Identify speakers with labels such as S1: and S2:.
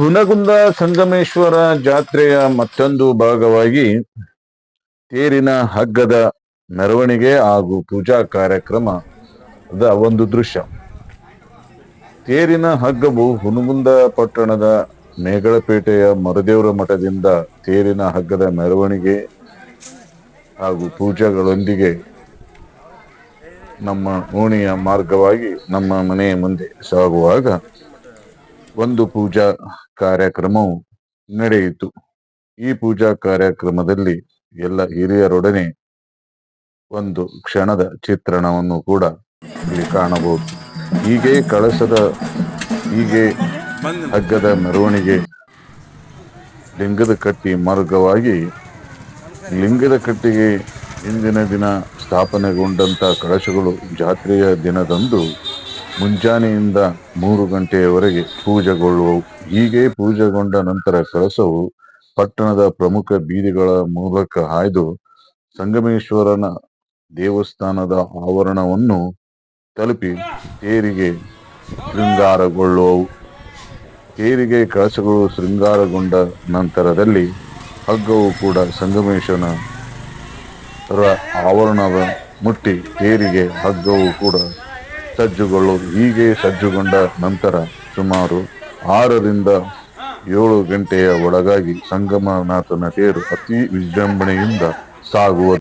S1: ಹುನಗುಂದ ಸಂಗಮೇಶ್ವರ ಜಾತ್ರೆಯ ಮತ್ತೊಂದು ಭಾಗವಾಗಿ ತೇರಿನ ಹಗ್ಗದ ಮೆರವಣಿಗೆ ಹಾಗೂ ಪೂಜಾ ಕಾರ್ಯಕ್ರಮದ ಒಂದು ದೃಶ್ಯ. ತೇರಿನ ಹಗ್ಗವು ಹುನಗುಂದ ಪಟ್ಟಣದ ಮೇಗಳಪೇಟೆಯ ಮರುದೇವರ ಮಠದಿಂದ ತೇರಿನ ಹಗ್ಗದ ಮೆರವಣಿಗೆ ಹಾಗೂ ಪೂಜೆಗಳೊಂದಿಗೆ ನಮ್ಮ ಓಣಿಯ ಮಾರ್ಗವಾಗಿ ನಮ್ಮ ಮನೆಯ ಮುಂದೆ ಸಾಗುವಾಗ ಒಂದು ಪೂಜಾ ಕಾರ್ಯಕ್ರಮವು ನಡೆಯಿತು. ಈ ಪೂಜಾ ಕಾರ್ಯಕ್ರಮದಲ್ಲಿ ಎಲ್ಲ ಹಿರಿಯರೊಡನೆ ಒಂದು ಕ್ಷಣದ ಚಿತ್ರಣವನ್ನು ಕೂಡ ಇಲ್ಲಿ ಕಾಣಬಹುದು. ಹೀಗೆ ಕಳಸದ, ಹೀಗೆ ಹಗ್ಗದ ಮೆರವಣಿಗೆ ಲಿಂಗದ ಕಟ್ಟಿ ಮಾರ್ಗವಾಗಿ ಲಿಂಗದ ಕಟ್ಟಿಗೆ ಇಂದಿನ ದಿನ ಸ್ಥಾಪನೆಗೊಂಡಂತ ಕಳಶಗಳು ಜಾತ್ರೆಯ ದಿನದಂದು ಮುಂಜಾನೆಯಿಂದ ಮೂರು ಗಂಟೆಯವರೆಗೆ ಪೂಜೆಗೊಳ್ಳುವವು. ಹೀಗೆ ಪೂಜೆಗೊಂಡ ನಂತರ ಕಳಸವು ಪಟ್ಟಣದ ಪ್ರಮುಖ ಬೀದಿಗಳ ಮೂಲಕ ಹಾಯ್ದು ಸಂಗಮೇಶ್ವರನ ದೇವಸ್ಥಾನದ ಆವರಣವನ್ನು ತಲುಪಿ ತೇರಿಗೆ ಶೃಂಗಾರಗೊಳ್ಳುವವು. ತೇರಿಗೆ ಕಳಸಗಳು ಶೃಂಗಾರಗೊಂಡ ನಂತರದಲ್ಲಿ ಹಗ್ಗವು ಕೂಡ ಸಂಗಮೇಶ್ವರನ ಆವರಣದ ಮುಟ್ಟಿ. ತೇರಿಗೆ ಹಗ್ಗವು ಕೂಡ ಸಜ್ಜುಗೊಳ್ಳುವುದು. ಹೀಗೆ ಸಜ್ಜುಗೊಂಡ ನಂತರ ಸುಮಾರು ಆರರಿಂದ ಏಳು ಗಂಟೆಯ ಒಳಗಾಗಿ ಸಂಗಮನಾಥನ ತೇರು ಅತಿ ವಿಜೃಂಭಣೆಯಿಂದ ಸಾಗುವುದು